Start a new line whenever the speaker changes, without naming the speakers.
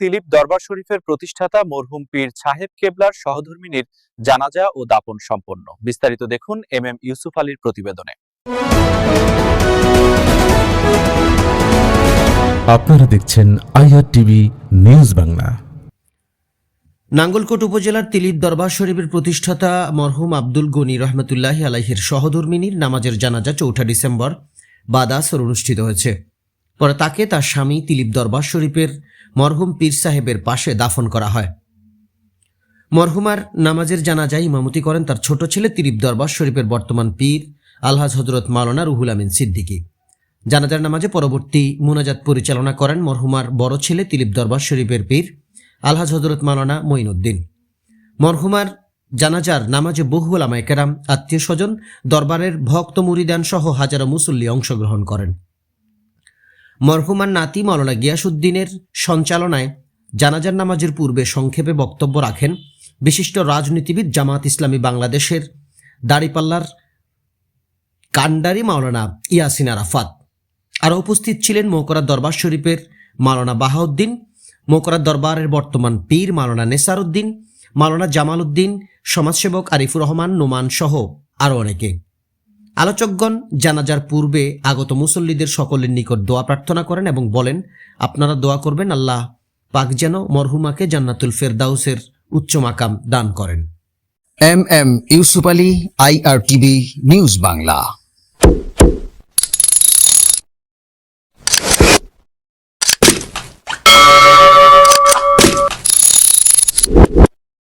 তিলিপ দরবার শরীফের প্রতিষ্ঠাতা মরহুম পীর সাহেব কেবলার সহধর্মিনীর জানাজা ও দাপন সম্পন্ন। বিস্তারিত দেখুন এম এম ইউসুফ আলীর প্রতিবেদনে।
আপনারা দেখছেন IR TV news Bangla.
Nangalkot উপজেলার তিলিপ দরবার শরীফের প্রতিষ্ঠাতা মরহুম আব্দুল গনি রহমতুল্লাহ আলাইহির সহধর্মিনীর নামাজের জানাজা চৌঠা ডিসেম্বর বাদাসর অনুষ্ঠিত হয়েছে। পরে তাকে তার স্বামী তিলিপ দরবার শরীফের মরহুম পীর সাহেবের পাশে দাফন করা হয়। মরহুমার নামাজের জানাজায় ইমামতি করেন তার ছোট ছেলে তিলিপ দরবার শরীফের বর্তমান পীর আলহাজ হজরত মাওলানা রুহুল আমিন সিদ্দিকী। জানাজার নামাজে পরবর্তী মুনাজাত পরিচালনা করেন মরহুমার বড় ছেলে তিলিপ দরবার শরীফের পীর আলহাজ হজরত মাওলানা মঈনুদ্দিন। মরহুমার জানাজার নামাজে বহু ওলামায়ে কেরাম, আত্মীয় স্বজন, দরবারের ভক্ত মুরিদান সহ হাজারো মুসল্লি অংশগ্রহণ করেন। মরহুমার নাতি মাওলানা গিয়াসুদ্দিনের সঞ্চালনায় জানাজার নামাজের পূর্বে সংক্ষেপে বক্তব্য রাখেন বিশিষ্ট রাজনীতিবিদ জামাত ইসলামী বাংলাদেশের দাড়িপাল্লার কান্ডারি মাওলানা ইয়াসিন আরাফাত। আরও উপস্থিত ছিলেন মহকরা দরবার শরীফের মাওলানা বাহাউদ্দিন মোকরার দরবারের বর্তমান পীর মাওলানা নেসার উদ্দিন মাওলানা জামাল উদ্দিন সমাজসেবক আরিফুর রহমান, নোমান সহ আরও অনেকে। আলোচকগণ জানাজার পূর্বে আগত মুসল্লিদের সকলের নিকট দোয়া প্রার্থনা করেন এবং বলেন, আপনারা দোয়া করবেন, আল্লাহ পাক যেন মরহুমাকে জান্নাতুল ফেরদাউসের উচ্চ মাকাম দান করেন।
M M Yusuf Ali IRTV news Bangla.